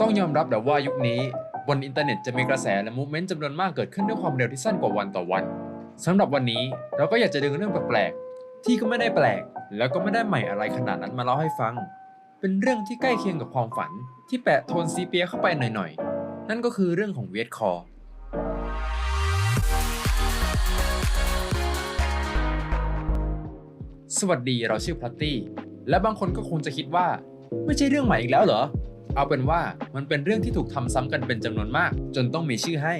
ต้องยอมรับแต่ว่ายุคนี้บนอินเทอร์เน็ตจะมีกระแสและมูฟเมนต์จำนวนมากเกิดขึ้นด้วยความเร็วที่สั้นกว่าวันต่อวันสำหรับวันนี้เราก็อยากจะดึงเรื่องแปลกๆที่ก็ไม่ได้แปลก แล้วก็ไม่ได้ใหม่อะไรขนาดนั้นมาเล่าให้ฟัง เป็นเรื่องที่ใกล้เคียงกับความฝันที่แปะโทนซีเปียเข้าไปหน่อยๆ นั่นก็คือเรื่องของเวียดคอร์สวัสดีเราชื่อพลัตตี้และบางคนก็คงจะคิดว่า ไม่ใช่เรื่องใหม่อีกแล้วเหรอ เอาเป็นว่ามันเป็นเรื่องที่ถูกทำซ้ำกันเป็นจำนวนมาก จนต้องมีชื่อให้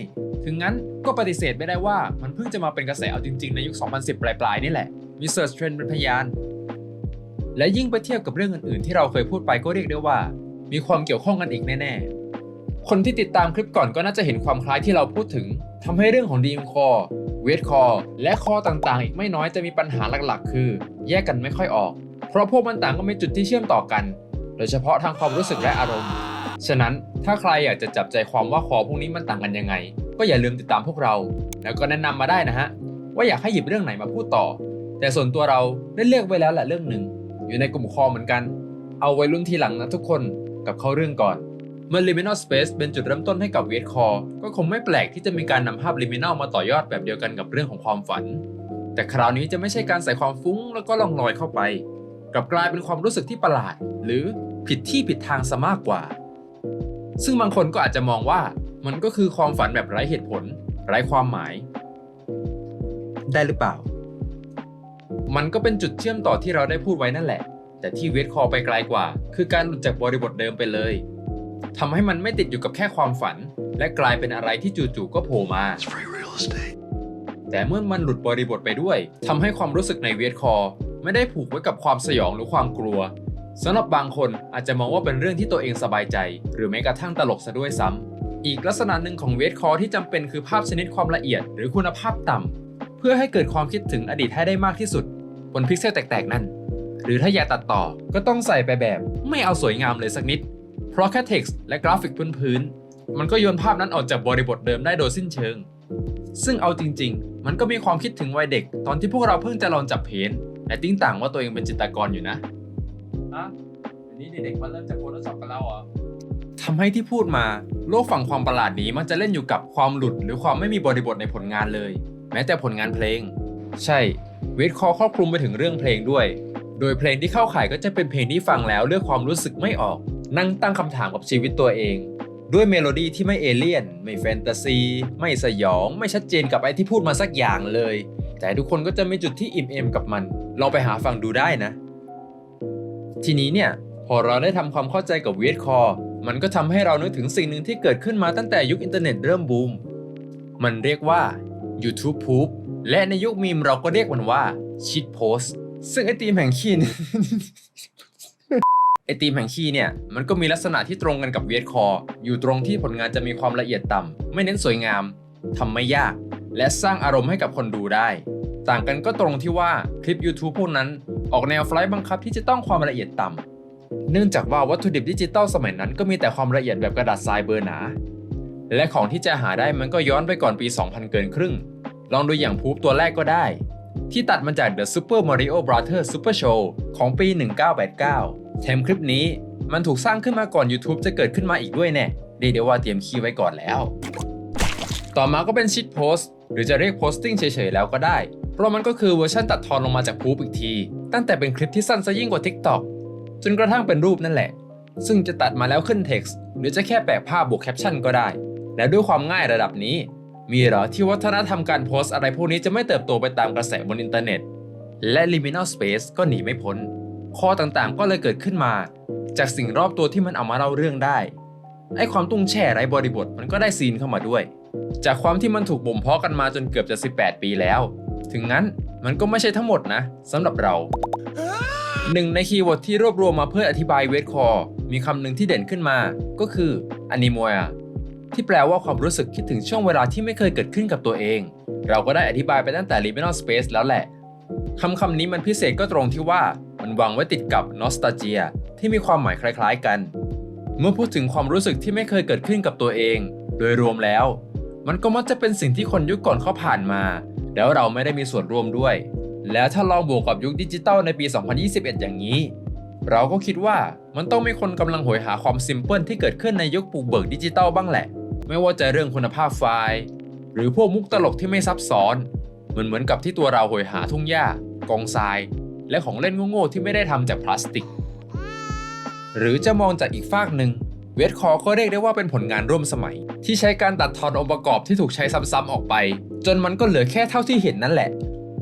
ถึงงั้นก็ปฏิเสธไม่ได้ว่ามันเพิ่งจะมาเป็นกระแสเอาจริงๆ ในยุค 2010 ปลายๆ นี่แหละมี Search Trend เป็นพยาน และยิ่งไปเทียบกับเรื่องอื่นๆ ที่เราเคยพูดไปก็เรียกได้ว่า มีความเกี่ยวข้องกันอีกแน่ๆ คนที่ติดตามคลิปก่อนก็น่าจะเห็นความคล้ายที่เราพูดถึงทำให้เรื่องของ DM Core เวทคอและคอต่างๆ อีกไม่น้อยจะมีปัญหาหลักๆ คือ แยกกันไม่ค่อยออก เพราะพวกมันต่างก็มีจุดที่เชื่อมต่อกัน โดยเฉพาะทางความรู้สึกและอารมณ์ ฉะนั้นถ้าใครอยากจะจับใจความว่าคอพวกนี้มันต่างกันยังไง ก็อย่าลืมติดตามพวกเรา แล้วก็แนะนำมาได้นะฮะ ว่าอยากให้หยิบเรื่องไหนมาพูดต่อ แต่ส่วนตัวเราได้เลือกไว้แล้วแหละเรื่องหนึ่ง อยู่ในกลุ่มคอเหมือนกัน เอาไว้รุ่นทีหลังนะทุกคนกับเข้าเรื่องก่อน เมื่อ Liminal Space เป็นจุดเริ่มต้นให้กับ w e i t Core ก็คงไม่แปลกที่จะมีการนำภาพ Liminal มาต่อยอดแบบเดียวกันกับเรื่องของความฝัน แต่คราวนี้จะไม่ใช่การใส่ความฟุ้งแล้วก็ลองลอยเข้าไป กลับกลายเป็นความรู้สึกที่ประหลาด หรือผิดที่ผิดทางซะมากกว่า ซึ่งบางคนก็อาจจะมองว่ามันก็คือความฝันแบบไร้เหตุผล ไร้ความหมาย ได้หรือเปล่า มันก็เป็นจุดเชื่อมต่อที่เราได้พูดไว้นั่นแหละ แต่ที่เวทคอไปไกลกว่า คือการหลุดจากบริบทเดิมไปเลยทำให้มันไม่ติดอยู่กับแค่ความฝัน และกลายเป็นอะไรที่จู่ๆก็โผล่มา It's free real estate. แต่เมื่อมันหลุดบริบทไปด้วยทำให้ความรู้สึกในเวียดคอร์ ไม่ได้ผูกไว้กับความสยองหรือความกลัวสำหรับบางคนอาจจะมองว่าเป็นเรื่องที่ตัวเองสบายใจ หรือแม้กระทั่งตลกซะด้วยซ้ำอีกลักษณะหนึ่งของเวียดคอร์ที่จำเป็นคือภาพชนิดความละเอียด หรือคุณภาพต่ำเพื่อให้เกิดความคิดถึงอดีตให้ได้มากที่สุด บนพิกเซลแตกๆ นั่น หรือถ้าอยากตัดต่อก็ต้องใส่ไปแบบ ไม่เอาสวยงามเลยสักนิด เพราะแค่ text และกราฟิกพื้นๆมันก็โยนภาพนั้นออกจากบริบทเดิมได้โดยสิ้นเชิง ซึ่งเอาจริง ๆ มันก็มีความคิดถึงวัยเด็ก ตอนที่พวกเราเพิ่งจะลองจับเพน และติ้งต่างว่าตัวเองเป็นจิตรกรอยู่นะอะอันนี้เด็กๆมาเริ่มจาก Photoshop กันแล้วเหรอทำให้ที่พูดมา โลกฝั่งความประหลาดนี้มันจะเล่นอยู่กับความหลุดหรือความไม่มีบริบทในผลงานเลย แม้แต่ผลงานเพลง ใช่เวทคอครอบคลุมไปถึงเรื่องเพลงด้วย โดยเพลงที่เข้าข่ายก็จะเป็นเพลงที่ฟังแล้วเลือกความรู้สึกไม่ออก นั่งตั้งคำถามกับชีวิตตัวเอง ด้วยเมโลดี้ที่ไม่เอเลี่ยน ไม่แฟนตาซี ไม่สยอง ไม่ชัดเจนกับไอที่พูดมาสักอย่างเลย แต่ทุกคนก็จะมีจุดที่อิ่มเอมกับมัน ลองไปหาฟังดูได้นะ ทีนี้เนี่ย พอเราได้ทำความเข้าใจกับเวียดคอมันก็ทำให้เรานึกถึงสิ่งหนึ่งที่เกิดขึ้นมาตั้งแต่ยุคอินเทอร์เน็ตเริ่มบูม มันเรียกว่า YouTube Poop และในยุคมีมเราก็เรียกมันว่า Shit Post ซึ่งไอตีมแห่งขี้ไอตีมแห่งขี้เนี่ย มันก็มีลักษณะที่ตรงกันกับเวียดคอ อยู่ตรงที่ผลงานจะมีความละเอียดต่ำไม่เน้นสวยงามทำไม่ยาก และสร้างอารมณ์ให้กับคนดูได้ ต่างกันก็ตรงที่ว่าคลิป YouTube พวกนั้น ออกแนวไฟล์บังคับที่จะต้องความละเอียดต่ำเนื่องจากว่าวัตถุดิบดิจิตอลสมัยนั้นก็มีแต่ความละเอียดแบบกระดาษทรายเบอร์หนา และของที่จะหาได้มันก็ย้อนไปก่อนปี 2000 เกินครึ่ง ลองดูอย่างพูฟตัวแรกก็ได้ ที่ตัดมาจาก The Super Mario Brothers Super Show ของปี 1989 แถมคลิปนี้มันถูกสร้างขึ้นมาก่อน YouTube จะเกิดขึ้นมาอีกด้วยแน่เรียกได้ว่าเตรียมคีย์ไว้ก่อนแล้ว ต่อมาก็เป็นชิดโพส หรือจะเรียกโพสติ้งเฉยๆแล้วก็ได้ เพราะมันก็คือเวอร์ชันตัดทอนลงมาจากพูฟอีกที ตั้งแต่เป็นคลิปที่สั้นซะยิ่งกว่า TikTok จนกระทั่งเป็นรูปนั่นแหละ ซึ่งจะตัดมาแล้วขึ้น text หรือจะแค่แปะภาพบวกแคปชั่นก็ได้ และด้วยความง่ายระดับนี้ มีหรอที่วัฒนธรรมการโพสอะไรพวกนี้จะไม่เติบโตไปตามกระแสบนอินเทอร์เน็ต และ liminal space ก็หนีไม่พ้น ข้อต่างๆก็เลยเกิดขึ้นมา จากสิ่งรอบตัวที่มันเอามาเล่าเรื่องได้ไอความตุ้งแช่ไร้บริบทมันก็ได้ซีนเข้ามาด้วย จากความที่มันถูกบ่มเพาะกันมาจนเกือบจะ 18 ปีแล้ว ถึงงั้นมันก็ไม่ใช่ทั้งหมดนะสำหรับเราหนึ่งในคีย์เวิร์ดที่รวบรวมมาเพื่ออธิบายเวทคอร์มีคำหนึ่งที่เด่นขึ้นมา ก็คือ animoia ที่แปลว่าความรู้สึกคิดถึงช่วงเวลาที่ไม่เคยเกิดขึ้นกับตัวเอง เราก็ได้อธิบายไปตั้งแต่ liminal space แล้วแหละคำคำนี้มันพิเศษก็ตรงที่ว่ามันวางไว้ติดกับ nostalgia ที่มีความหมายคล้าย ๆ กัน เมื่อพูดถึงความรู้สึกที่ไม่เคยเกิดขึ้นกับตัวเอง โดยรวมแล้ว มันก็มักจะเป็นสิ่งที่คนยุคก่อนเขาผ่านมา แล้วเราไม่ได้มีส่วนร่วมด้วย แล้วถ้าลองบวกกับยุคดิจิตอลในปี 2021 อย่างนี้ เราก็คิดว่ามันต้องมีคนกำลังโหยหาความซิมเพิลที่เกิดขึ้นในยุคปลูกเบิกดิจิตอลบ้างแหละ ไม่ว่าจะเรื่องคุณภาพไฟล์ หรือพวกมุกตลกที่ไม่ซับซ้อนเหมือนเหมือนกับที่ตัวเราโหยหาทุ่งหญ้ากองทราย และของเล่นโง่ๆที่ไม่ได้ทำจากพลาสติก หรือจะมองจากอีกฝากหนึ่ง เวทคอก็เรียกได้ว่าเป็นผลงานร่วมสมัย ที่ใช้การตัดทอนองค์ประกอบที่ถูกใช้ซ้ำๆออกไป จนมันก็เหลือแค่เท่าที่เห็นนั่นแหละ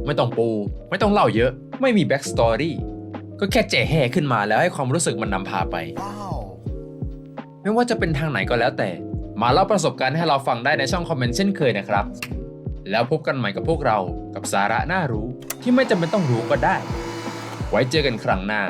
ไม่ต้องปู ไม่ต้องเล่าเยอะ ไม่มีแบ็กสตอรี่ก็แค่แจ่แห่ขึ้นมาแล้วให้ความรู้สึกมันนำพาไป Wow. ไม่ว่าจะเป็นทางไหนก็แล้วแต่ มาเล่าประสบการณ์ให้เราฟังได้ในช่องคอมเมนต์เช่นเคยนะครับ แล้วพบกันใหม่กับพวกเรากับสาระน่ารู้ที่ไม่จำเป็นต้องรู้ก็ได้ ไว้เจอกันครั้งหน้า